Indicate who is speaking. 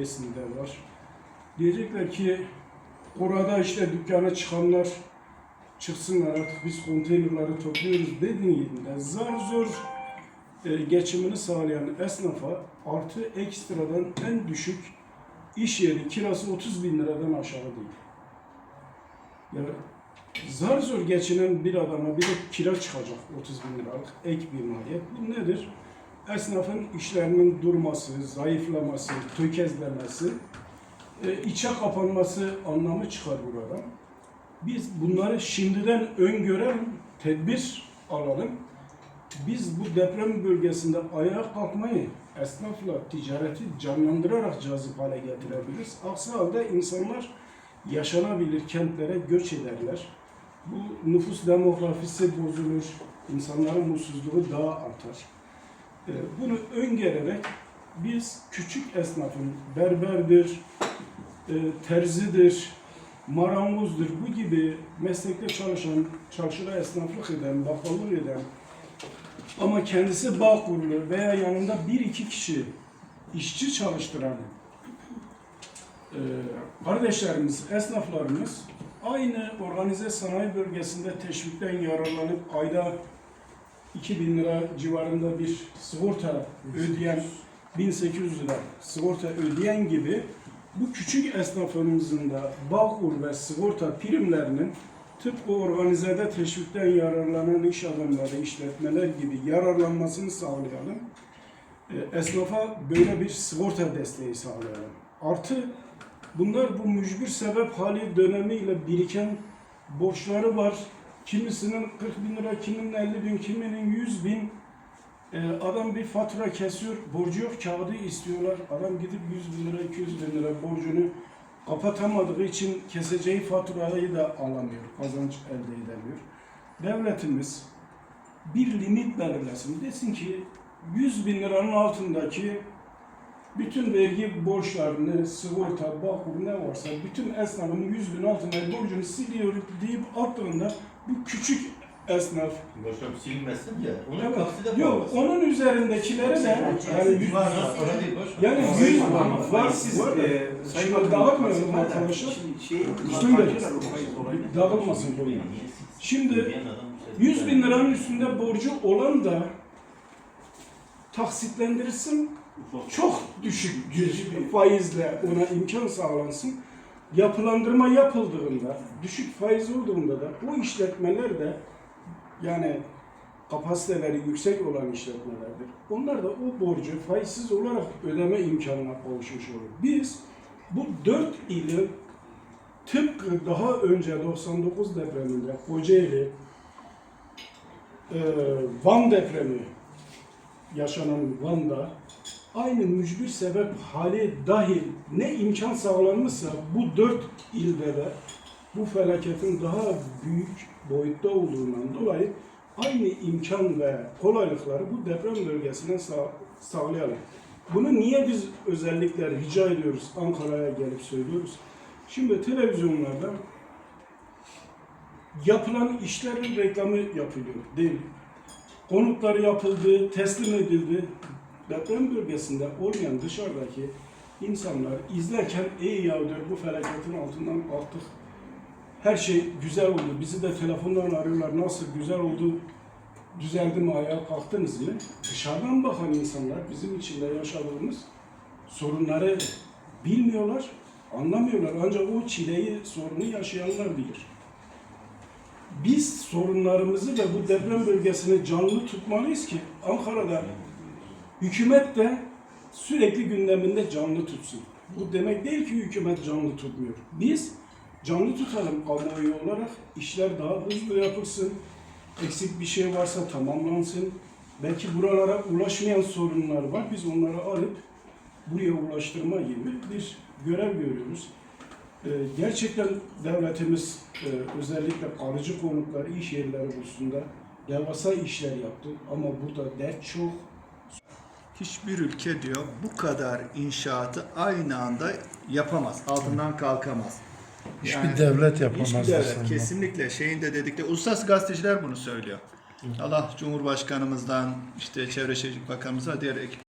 Speaker 1: Besin'de var. Diyecekler ki orada işte dükkana çıkanlar çıksınlar artık biz konteynerları topluyoruz dediğinde zar zor e, geçimini sağlayan esnafa artı ekstradan en düşük iş yeri kirası 30 bin liradan aşağı değil. Yani zar zor geçinen bir adama bir de kira çıkacak 30 bin liralık ek bir maliyet. Bu nedir? Esnafın işlerinin durması, zayıflaması, tökezlemesi, e, içe kapanması anlamı çıkar burada. Biz bunları şimdiden öngörelim, tedbir alalım. Biz bu deprem bölgesinde ayağa kalkmayı esnafla ticareti canlandırarak cazip hale getirebiliriz. Aksi halde insanlar yaşanabilir kentlere göç ederler. Bu nüfus demografisi bozulur, insanların mutsuzluğu daha artar. Ee, Bunu öngörerek biz küçük esnafın berberdir, e, terzidir, marangozdur bu gibi meslekte çalışan, çarşıda esnaflık eden, bakkallık eden ama kendisi bağ kurulu veya yanında bir iki kişi işçi çalıştıran e, kardeşlerimiz, esnaflarımız aynı organize sanayi bölgesinde teşvikten yararlanıp ayda 2000 lira civarında bir sigorta ödeyen 1800 lira sigorta ödeyen gibi bu küçük esnafımızın da Bağkur ve sigorta primlerinin tıpkı organizede teşvikten yararlanan iş adamları, işletmeler gibi yararlanmasını sağlayalım. E, Esnafa böyle bir sigorta desteği sağlayalım. Artı bunlar bu mücbir sebep hali dönemiyle biriken borçları var. Kimisinin 40 bin lira, kiminin 50 bin, kiminin 100 bin. Ee, adam bir fatura kesiyor, borcu yok, kağıdı istiyorlar. Adam gidip 100 bin lira, 200 bin lira borcunu kapatamadığı için keseceği faturayı da alamıyor, kazanç elde edemiyor. Devletimiz bir limit belirlesin. Desin ki 100 bin liranın altındaki bütün vergi borçlarını, sigorta, bakur ne varsa bütün esnafın 100 bin altında borcunu siliyor deyip attığında bu küçük esnaf
Speaker 2: Boşum silmesin ya. Onu
Speaker 1: Evet.
Speaker 2: takside
Speaker 1: Yok, onun üzerindekileri de yani yüz-
Speaker 2: Var ya, para değil, boş ver.
Speaker 1: yani yüz
Speaker 2: var, var.
Speaker 3: siz e, Sayın
Speaker 1: Şimdi
Speaker 3: Bakanım,
Speaker 1: dağıtmayalım
Speaker 3: var da,
Speaker 1: arkadaşlar.
Speaker 3: Şey,
Speaker 1: Üstün de dağılmasın konu. Şimdi 100 bin liranın üstünde borcu olan da taksitlendirilsin, çok düşük bir faizle ona imkan sağlansın. Yapılandırma yapıldığında, düşük faiz olduğunda da bu işletmeler de yani kapasiteleri yüksek olan işletmelerdir. Onlar da o borcu faizsiz olarak ödeme imkanına kavuşmuş olur. Biz bu dört ili tıpkı daha önce 99 depreminde Kocaeli, e, Van depremi yaşanan Van'da aynı mücbir sebep hali dahil ne imkan sağlanmışsa bu dört ilde de bu felaketin daha büyük boyutta olduğundan dolayı aynı imkan ve kolaylıkları bu deprem bölgesine sağ, sağlayalım. Bunu niye biz özellikle rica ediyoruz, Ankara'ya gelip söylüyoruz? Şimdi televizyonlarda yapılan işlerin reklamı yapılıyor değil mi? Konutları yapıldı, teslim edildi. Deprem bölgesinde olmayan dışarıdaki insanlar izlerken ey ya diyor bu felaketin altından kalktık. Her şey güzel oldu. Bizi de telefondan arıyorlar. Nasıl güzel oldu? Düzeldi mi? Ayağa kalktınız mı? Dışarıdan bakan insanlar bizim içinde yaşadığımız sorunları bilmiyorlar, anlamıyorlar. Ancak o çileyi, sorunu yaşayanlar bilir. Biz sorunlarımızı ve bu deprem bölgesini canlı tutmalıyız ki Ankara'da hükümet de sürekli gündeminde canlı tutsun. Bu demek değil ki hükümet canlı tutmuyor. Biz canlı tutalım kamuoyu olarak işler daha hızlı yapılsın. Eksik bir şey varsa tamamlansın. Belki buralara ulaşmayan sorunlar var. Biz onları alıp buraya ulaştırma gibi bir görev görüyoruz. Ee, gerçekten devletimiz e, özellikle kalıcı konutlar, iş yerleri hususunda devasa işler yaptı. Ama burada dert çok,
Speaker 4: Hiçbir ülke diyor bu kadar inşaatı aynı anda yapamaz. Altından kalkamaz.
Speaker 5: Hiçbir devlet yapamaz.
Speaker 4: Hiçbir devlet
Speaker 5: aslında.
Speaker 4: kesinlikle şeyin de dedikleri uluslararası gazeteciler bunu söylüyor. Allah Cumhurbaşkanımızdan işte Çevre Şehircilik Bakanımızdan diğer ekip